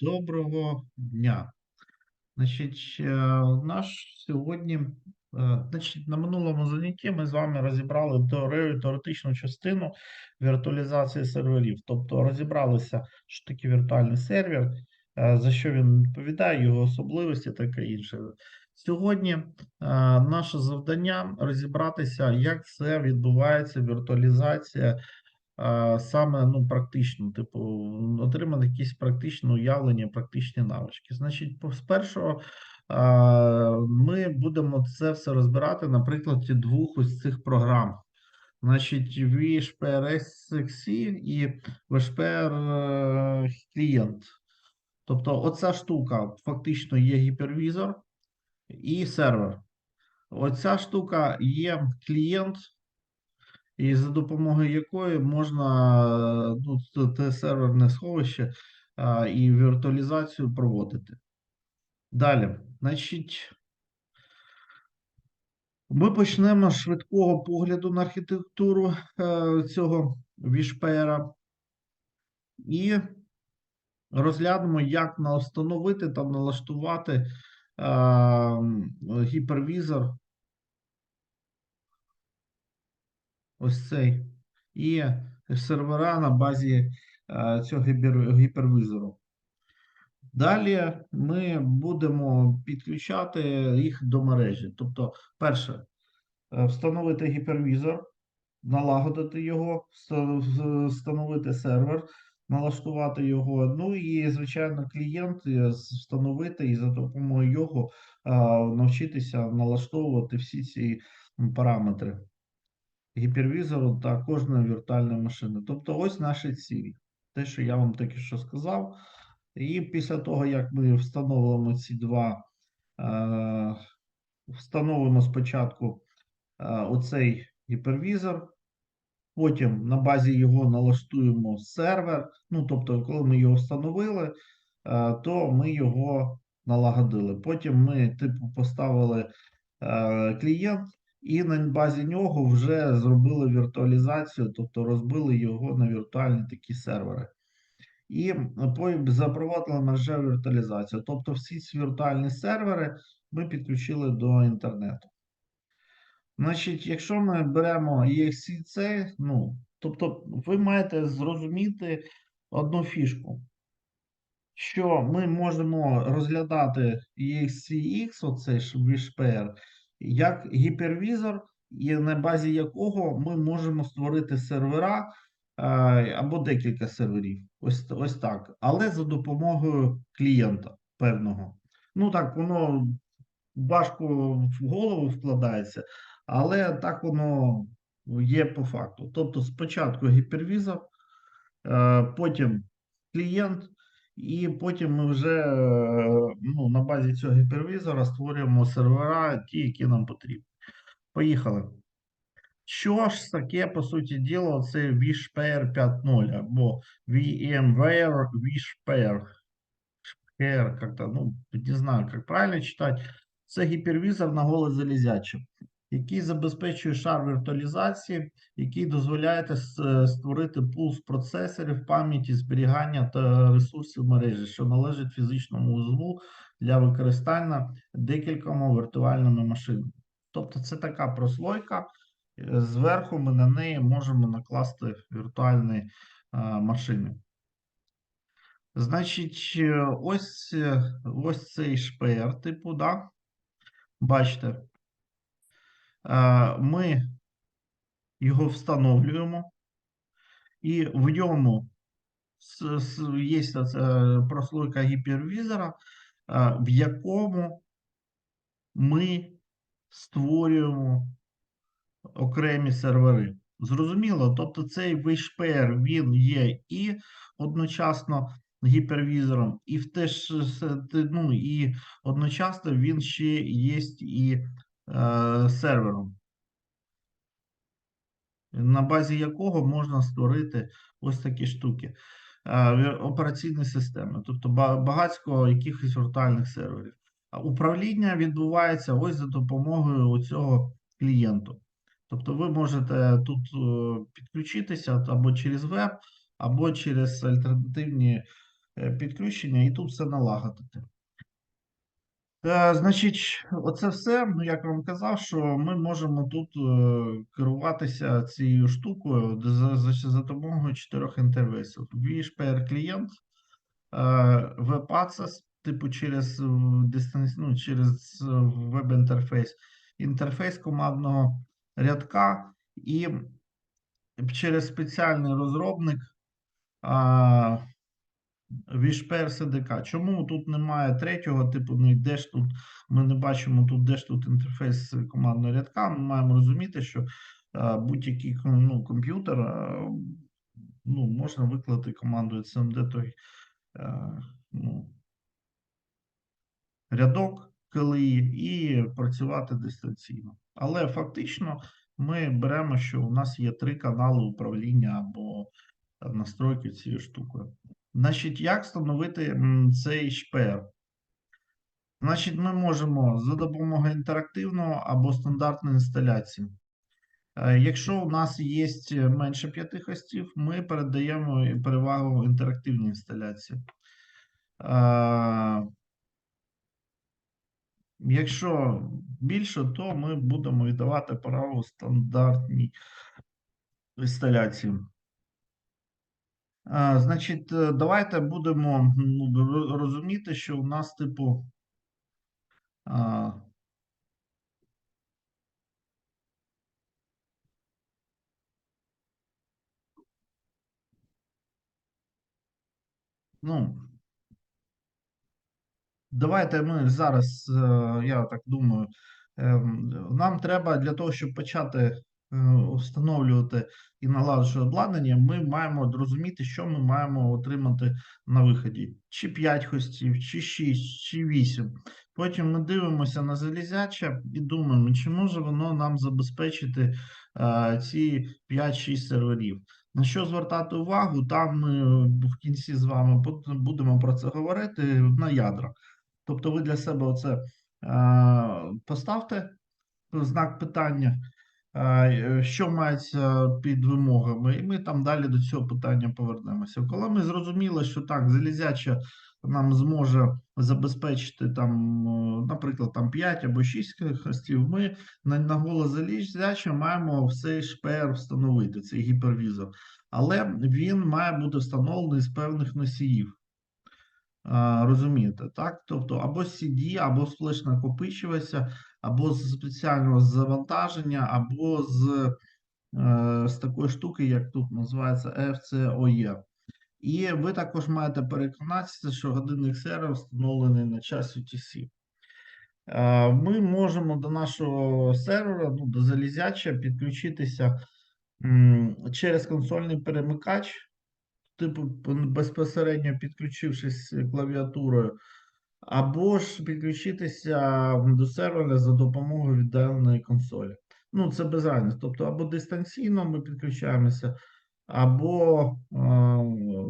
Доброго дня. Значить, е, наш сьогодні, е, значить, на минулому занятті ми з вами розібрали теорію, теоретичну частину віртуалізації серверів. Тобто розібралися, що таке віртуальний сервер, е, за що він відповідає, його особливості таке інше. Сьогодні наше завдання розібратися, як це відбувається віртуалізація саме ну, практично, типу, отримати якісь практичне уявлення, практичні навички. Значить, спершу ми будемо це все розбирати на прикладі двох ось цих програм. Значить, VSPR SXE і VSPR е, клієнт. Тобто, оця штука фактично є гіпервізор і сервер. Оця штука є клієнт, і за допомогою якої можна ну, те серверне сховище а, і віртуалізацію проводити. Далі, значить, ми почнемо з швидкого погляду на архітектуру е, цього вішпера і розглянемо, як встановити та налаштувати е, гіпервізор ось цей, і сервера на базі е, цього гіпер- гіпервізору. Далі ми будемо підключати їх до мережі. Тобто, перше, е, встановити гіпервізор, налагодити його, встановити сервер, налаштувати його. Ну і, звичайно, клієнт е, встановити і за допомогою його навчитися налаштовувати всі ці параметри гіпервізору та кожної віртуальної машини. Тобто, ось наші цілі. Те, що я вам тільки що сказав. І після того, як ми встановимо ці два, е, встановимо спочатку е, оцей гіпервізор, потім на базі його налаштуємо сервер. Ну, тобто, коли ми його встановили, е, то ми його налагодили. Потім ми, типу, поставили е, клієнт, і на базі нього вже зробили віртуалізацію, тобто розбили його на віртуальні такі сервери. І потім запровадили мережеву віртуалізацію. Тобто всі ці віртуальні сервери ми підключили до інтернету. Значить, якщо ми беремо EXC, ну, тобто ви маєте зрозуміти одну фішку, що ми можемо розглядати EXCX, оцей WishPair, як гіпервізор, і на базі якого ми можемо створити сервера е, або декілька серверів. Ось, ось так. Але за допомогою клієнта певного. Ну так, воно важко в голову вкладається, але так воно є по факту. Тобто, спочатку гіпервізор, е, потім клієнт, і потім ми вже е, ну, на базі цього гіпервізора створюємо сервера, ті, які нам потрібні. Поїхали. Що ж таке, по суті діла, це VSphere 5.0 або VMware. Share, как-то, ну, не знаю, як правильно читати. Це гіпервізор на голе залізяче, який забезпечує шар віртуалізації, який дозволяє створити пул з процесорів, пам'яті, зберігання та ресурсів мережі, що належить фізичному узлу для використання декількома віртуальними машинами. Тобто це така прослойка. е, Зверху ми на неї можемо накласти віртуальні машини. Значить, е, ось, е, ось цей шпер, типу, да? Бачите, Е, ми його встановлюємо, і в ньому є прослойка гіпервізора, е, в якому ми створюємо окремі сервери. Зрозуміло, тобто цей вишпер, він є і одночасно гіпервізором, і в те ж с- те- ну, і одночасно він ще є і е, сервером, на базі якого можна створити ось такі штуки. е, Операційні системи, тобто ба- багатько якихось віртуальних серверів. Управління відбувається ось за допомогою цього клієнту. Тобто ви можете тут е, підключитися або через веб, або через альтернативні е, підключення і тут все налагодити. Е, Значить, оце все, ну як вам казав, що ми можемо тут е, керуватися цією штукою за, за, за допомогою чотирьох інтерфейсів. VHPR клієнт, е, WebAccess, типу через ну, через веб-інтерфейс, інтерфейс командного рядка і через спеціальний розробник. Вішпер СДК. Чому тут немає третього типу, ну де ж тут ми не бачимо тут, де ж тут інтерфейс командного рядка. Ми маємо розуміти, що а, будь-який ну, комп'ютер а, ну, можна виклати командою CMD той а, ну, рядок KLI і працювати дистанційно. Але фактично ми беремо, що у нас є три канали управління або настройки цією штукою. Значить, як встановити цей HPR? Значить, ми можемо за допомогою інтерактивного або стандартної інсталяції. Е, Якщо у нас є менше п'яти хостів, ми передаємо перевагу інтерактивній інсталяції. Е, Якщо більше, то ми будемо віддавати право стандартній інсталяції. А, Значить, е, давайте будемо ну, розуміти, що у нас, типу, ну, давайте ми зараз, е, я так думаю, ем, нам треба для того, щоб почати е, встановлювати і налагоджувати обладнання, ми маємо розуміти, що ми маємо отримати на виході. Чи 5 хостів, чи 6, чи 8. Потім ми дивимося на залізяче і думаємо, чи може воно нам забезпечити е, ці 5-6 серверів. На що звертати увагу, там ми в кінці з вами будемо про це говорити на ядра. Тобто ви для себе оце е, поставте знак питання, е, що мається під вимогами, і ми там далі до цього питання повернемося. Коли ми зрозуміли, що так, залізяча нам зможе забезпечити там, е, наприклад, там 5 або 6 хостів, ми на, на голос залізяча маємо все HPR встановити, цей гіпервізор. Але він має бути встановлений з певних носіїв. Розумієте, так? Тобто або CD, або з флеш накопичувача, або з спеціального завантаження, або з, е, з такої штуки, як тут називається FCOE. І ви також маєте переконатися, що годинник сервер встановлений на час UTC. Е, Ми можемо до нашого сервера, ну, до залізяча, підключитися через консольний перемикач типу, безпосередньо підключившись клавіатурою, або ж підключитися до сервера за допомогою віддаленої консолі. Ну, це без разниці. Тобто, або дистанційно ми підключаємося, або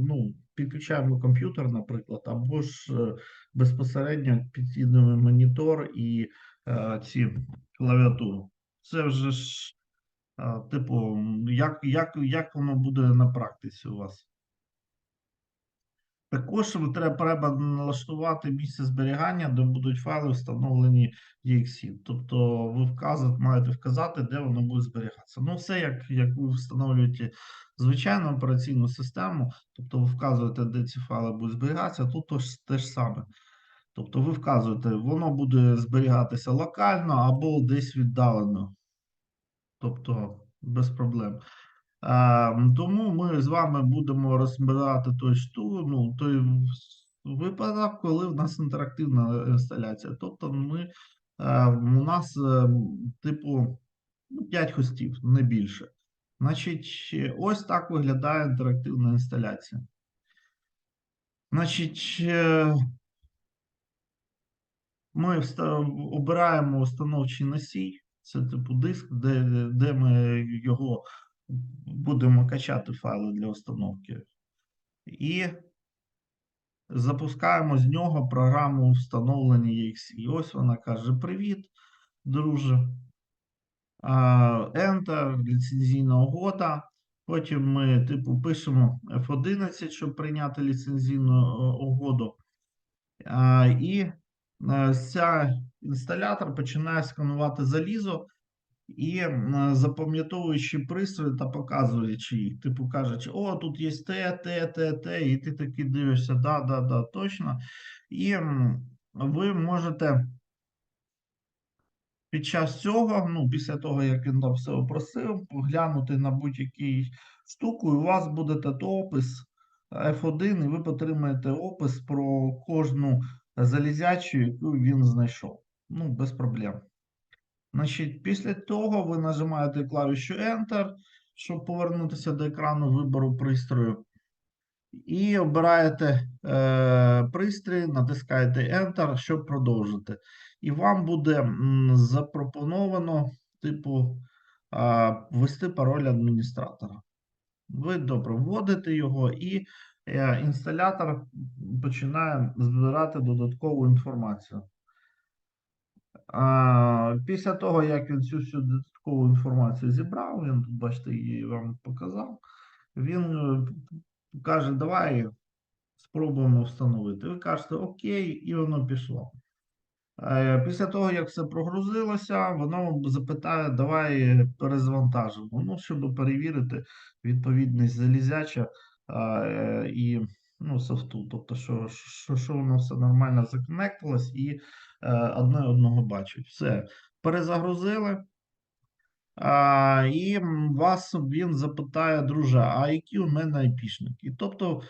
ну, підключаємо комп'ютер, наприклад, або ж е, безпосередньо під'єднуємо монітор і е, ці клавіатуру. Це вже ж, типу, як, як, як воно буде на практиці у вас? Також треба, налаштувати місце зберігання, де будуть файли встановлені EXE. Тобто ви вказати, маєте вказати, де воно буде зберігатися. Ну, все, як, як ви встановлюєте звичайну операційну систему, тобто ви вказуєте, де ці файли будуть зберігатися, тут теж те ж саме. Тобто ви вказуєте, воно буде зберігатися локально або десь віддалено. Тобто без проблем. А, тому ми з вами будемо розбирати той шту, ну, той випадок, коли в нас інтерактивна інсталяція. Тобто ми, у нас, е, типу, ну, 5 хостів, не більше. Значить, ось так виглядає інтерактивна інсталяція. Значить, е, ми обираємо установчий носій. Це типу диск, де, де ми його будемо качати файли для установки. І запускаємо з нього програму встановлення EXE. І ось вона каже: Привіт, друже. Enter, ліцензійна угода. Потім ми, типу, пишемо F11, щоб прийняти ліцензійну е, угоду. І е, ця інсталятор починає сканувати залізо і е, запам'ятовуючи пристрої та показуючи їх. Типу кажучи, о, тут є те, те, те, те, і ти такий дивишся, да, да, да, точно. І ви можете під час цього, ну, після того, як він там все опросив, поглянути на будь-який штуку, і у вас буде тут опис F1, і ви отримаєте опис про кожну залізячу, яку він знайшов. Ну, без проблем. Значить, після того ви нажимаєте клавішу Enter, щоб повернутися до екрану вибору пристрою. І обираєте е, пристрій, натискаєте Enter, щоб продовжити. І вам буде запропоновано, типу, е, пароль адміністратора. Ви добре вводите його, і е, інсталятор починає збирати додаткову інформацію. А, після того, як він цю всю додаткову інформацію зібрав, він тут, бачите, її вам показав, він е, каже, давай спробуємо встановити. Ви кажете Окей, і воно пішло. Е, Після того, як все прогрузилося, воно запитає, давай перезвантажимо. Ну, щоб перевірити відповідність залізяча е, і ну, софту. Тобто, що, що, що воно все нормально законектилось і одне одного бачить. Все, перезагрузили. А, і вас він запитає, друже, а які у мене айпішники? Тобто,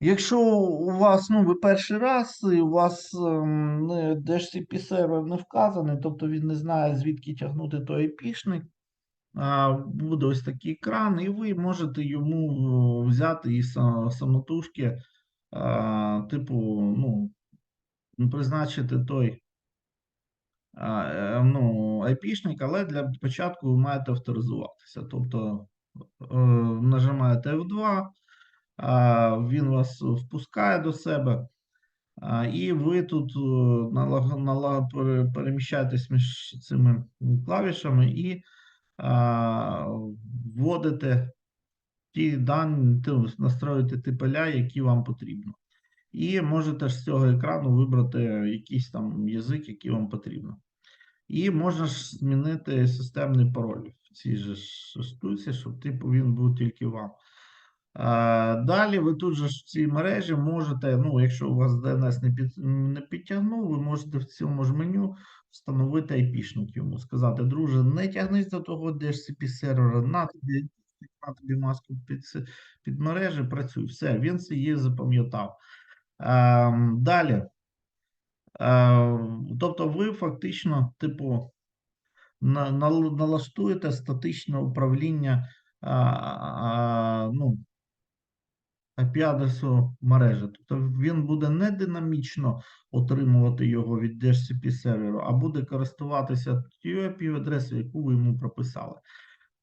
якщо у вас, ну, ви перший раз, і у вас ем, DHCP сервер не вказаний, тобто він не знає, звідки тягнути той айпішник, буде ось такий екран, і ви можете йому е, взяти і самотужки, типу, ну, призначити той а, е, ну, айпішник, але для початку ви маєте авторизуватися. Тобто е, нажимаєте F2, він вас впускає до себе, і ви тут е, переміщаєтесь між цими клавішами і вводите ті дані, настроюєте ті поля, які вам потрібно. І можете ж з цього екрану вибрати якийсь там язик, який вам потрібно. І можна ж змінити системний пароль в цій же штуці, щоб типу він був тільки вам. Далі ви тут же в цій мережі можете, ну, якщо у вас DNS не, під, не підтягнув, ви можете в цьому ж меню встановити IP-шник йому. Сказати, друже, не тягнись до того DHCP сервера, на тобі, на тобі маску під, під мережі, працюй. Все, він це її запам'ятав. Ем, далі. Ем, тобто ви фактично, типу, налаштуєте статичне управління ну, IP-адресу мережі. Тобто він буде не динамічно отримувати його від DHCP серверу, а буде користуватися тією IP-адресою, яку ви йому прописали.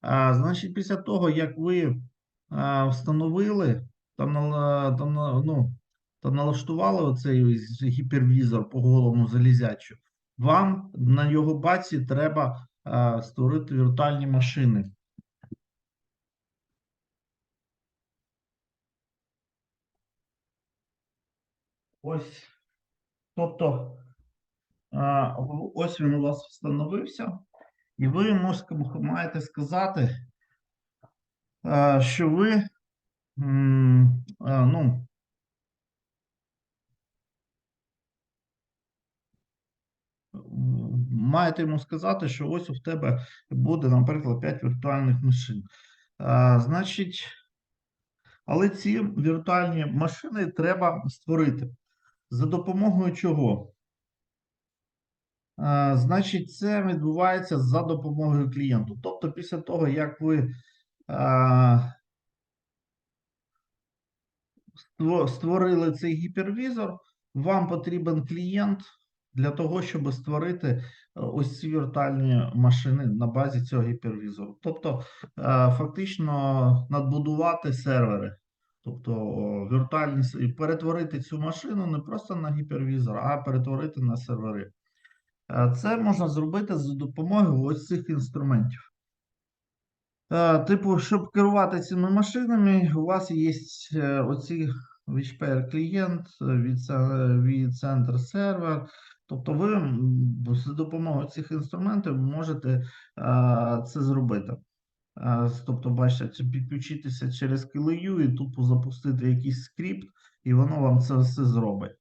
А, значить, після того, як ви а, встановили та, нала- та, на- ну, та налаштували оцей гіпервізор по голому залізячу, вам на його баці треба а, створити віртуальні машини. Ось, тобто, а, ось він у вас встановився, і ви маєте сказати, а, що ви ну, маєте йому сказати, що ось у тебе буде, наприклад, 5 віртуальних машин. А, значить, але ці віртуальні машини треба створити. За допомогою чого? А, значить, це відбувається за допомогою клієнту. Тобто, після того, як ви а, створили цей гіпервізор, вам потрібен клієнт для того, щоб створити е, ось ці віртуальні машини на базі цього гіпервізору. Тобто, е, фактично надбудувати сервери. Тобто віртуальні перетворити цю машину не просто на гіпервізор, а перетворити на сервери. Е, Це можна зробити за допомогою ось цих інструментів. Типу, щоб керувати цими машинами, у вас є оці VHPR клієнт від центр сервер. Тобто ви з допомогою цих інструментів можете це зробити. Тобто, бачите, чи підключитися через KLU і тупо запустити якийсь скрипт, і воно вам це все зробить.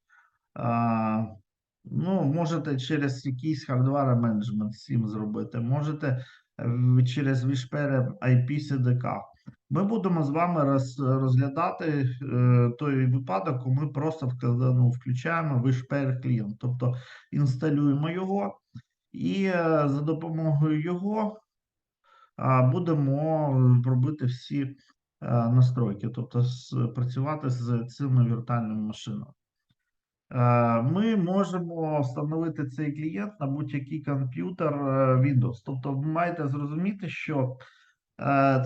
Ну, можете через якийсь hardware менеджмент всім зробити, можете е, через Wishpere IP CDK. Ми будемо з вами роз, розглядати е, той випадок, коли ми просто ну, включаємо Wishpere клієнт, тобто інсталюємо його, і е, за допомогою його а, будемо робити всі е, настройки, тобто з- працювати з цими віртуальними машинами. Е, Ми можемо встановити цей клієнт на будь-який комп'ютер е, Windows. Тобто, ви маєте зрозуміти, що е,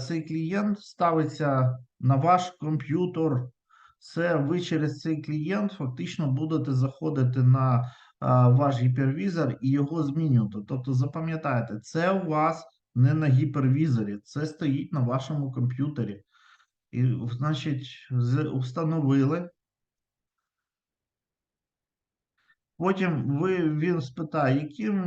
цей клієнт ставиться на ваш комп'ютер. Це ви через цей клієнт фактично будете заходити на е, ваш гіпервізор і його змінювати. Тобто, запам'ятайте, це у вас не на гіпервізорі, це стоїть на вашому комп'ютері. І, значить, встановили. Потім ви, він спитає, яким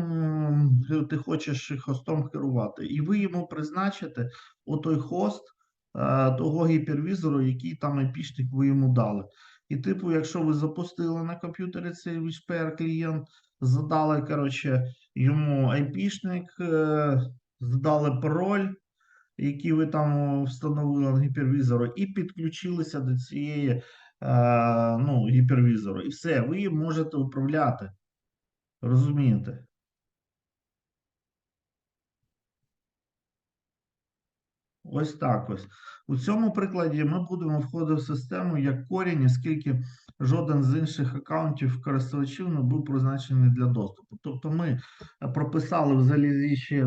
ти хочеш хостом керувати, і ви йому призначите отой хост е, того гіпервізору, який там IP-шник ви йому дали. І, типу, якщо ви запустили на комп'ютері цей VSPR клієнт, задали коротше, йому IP-шник, е, задали пароль, який ви там встановили на гіпервізору, і підключилися до цієї ну, гіпервізору. І все, ви можете управляти. Розумієте? Ось так ось. У цьому прикладі ми будемо входити в систему як корінь, оскільки жоден з інших аккаунтів користувачів не був призначений для доступу. Тобто ми е, прописали в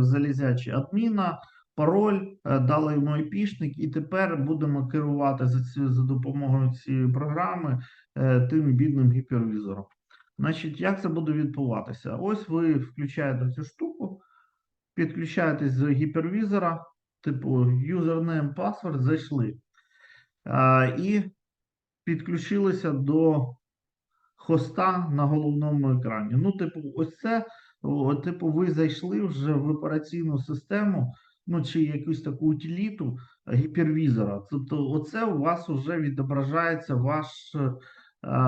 залізячі адміна, пароль, е, дали йому IP-шник, і тепер будемо керувати за, ці, за допомогою цієї програми е, тим бідним гіпервізором. Значить, як це буде відбуватися? Ось ви включаєте цю штуку, підключаєтесь з гіпервізора типу username, password, зайшли. А, І підключилися до хоста на головному екрані. Ну, типу, ось це, типу, ви зайшли вже в операційну систему, ну, чи якусь таку утиліту гіпервізора. Тобто, оце у вас вже відображається ваш.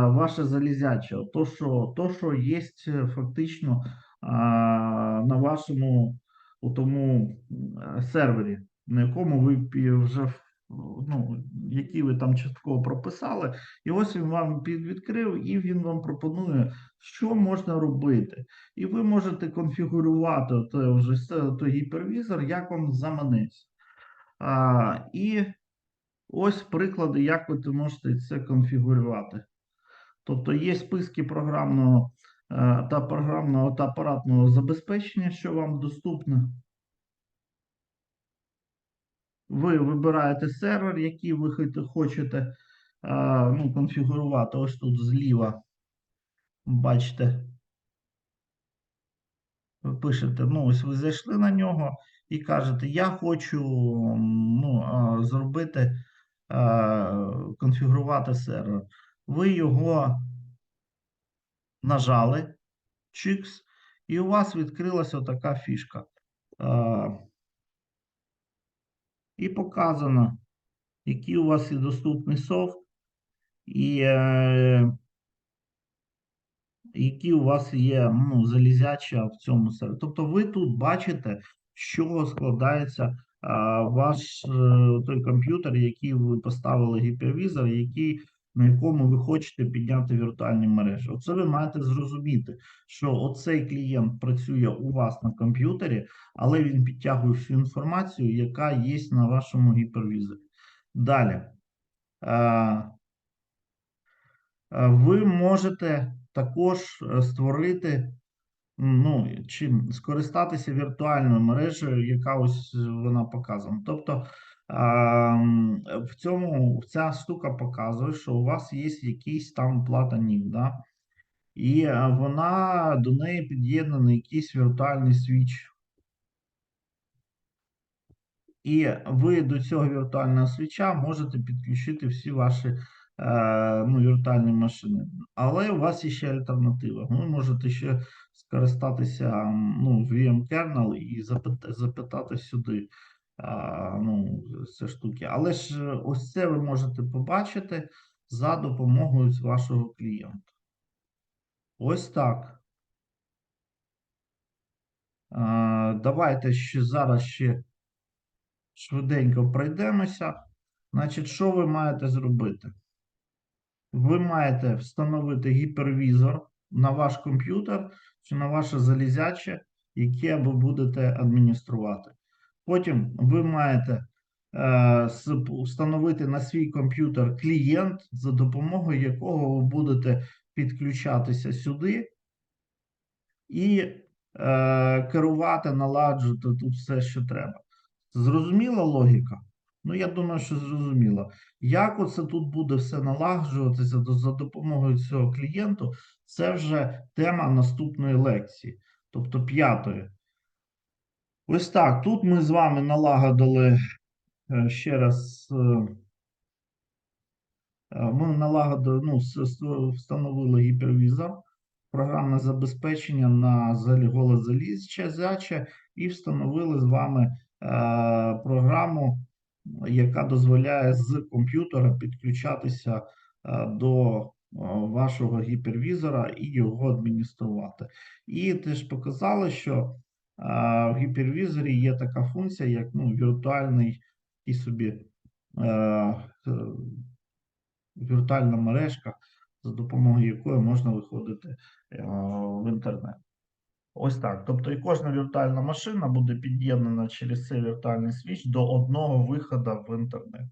Ваше залізяче, то, що то, що є фактично на вашому у тому сервері, на якому ви вже ну, які ви там частково прописали, і ось він вам підвідкрив, і він вам пропонує, що можна робити. І ви можете конфігурувати той, вже той гіпервізор, як вам заманеться. І ось приклади, як ви можете це конфігурувати. Тобто є списки програмного та програмного та апаратного забезпечення, що вам доступне. Ви вибираєте сервер, який ви хочете ну, конфігурувати. Ось тут зліва. Бачите. Ви пишете, ну, ось ви зайшли на нього і кажете, я хочу ну, зробити, конфігурувати сервер. Ви його нажали, чикс, і у вас відкрилася така фішка. І показано, який у вас є доступний софт, і е, які у вас є ну, залізяча в цьому серві. Тобто ви тут бачите, з чого складається е, ваш е, той комп'ютер, який ви поставили гіпервізор, який, на якому ви хочете підняти віртуальні мережі. Оце ви маєте зрозуміти, що оцей клієнт працює у вас на комп'ютері, але він підтягує всю інформацію, яка є на вашому гіпервізорі. Далі. Ви можете також е, створити, ну, чи скористатися віртуальною мережею, яка ось вона показана. Тобто в цьому ця штука показує, що у вас є якийсь там плата нік, да? і е, вона до неї під'єднаний якийсь віртуальний свіч. І ви до цього віртуального свіча можете підключити всі ваші е, ну, віртуальні машини. Але у вас є ще альтернатива. Ви можете ще скористатися ну, VM-kernel і запит- запитати сюди ну, це штуки. Але ж е, ось це ви можете побачити за допомогою вашого клієнта. Ось так. Давайте ще зараз ще швиденько пройдемося. Значить, що ви маєте зробити? Ви маєте встановити гіпервізор на ваш комп'ютер чи на ваше залізяче, яке ви будете адмініструвати. Потім ви маєте е, встановити на свій комп'ютер клієнт, за допомогою якого ви будете підключатися сюди і е, керувати, наладжувати тут все, що треба. Зрозуміла логіка? Ну, я думаю, що зрозуміло. Як оце тут буде все налагоджуватися за допомогою цього клієнту, це вже тема наступної лекції, тобто п'ятої. Ось так. Тут ми з вами налагодили е, ще раз. е, е, Ми налагодили, ну, встановили гіпервізор, програмне забезпечення на голе залізяче і встановили з вами програму, яка дозволяє з комп'ютера підключатися до вашого гіпервізора і його адмініструвати. І теж показали, що в гіпервізорі є така функція, як ну, віртуальний і собі е, е, віртуальна мережка, за допомогою якої можна виходити е, в інтернет. Ось так. Тобто, і кожна віртуальна машина буде під'єднана через цей віртуальний свіч до одного виходу в інтернет.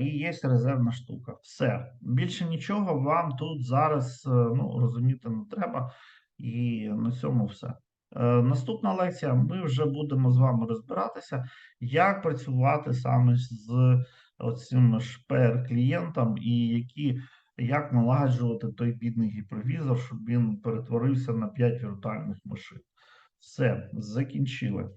І є резервна штука. Все. Більше нічого вам тут зараз ну, розуміти не треба. І на цьому все. Е, Наступна лекція ми вже будемо з вами розбиратися, як працювати саме з оцим шпер клієнтом і які, як налагоджувати той бідний гіпервізор, щоб він перетворився на 5 віртуальних машин. Все, закінчили.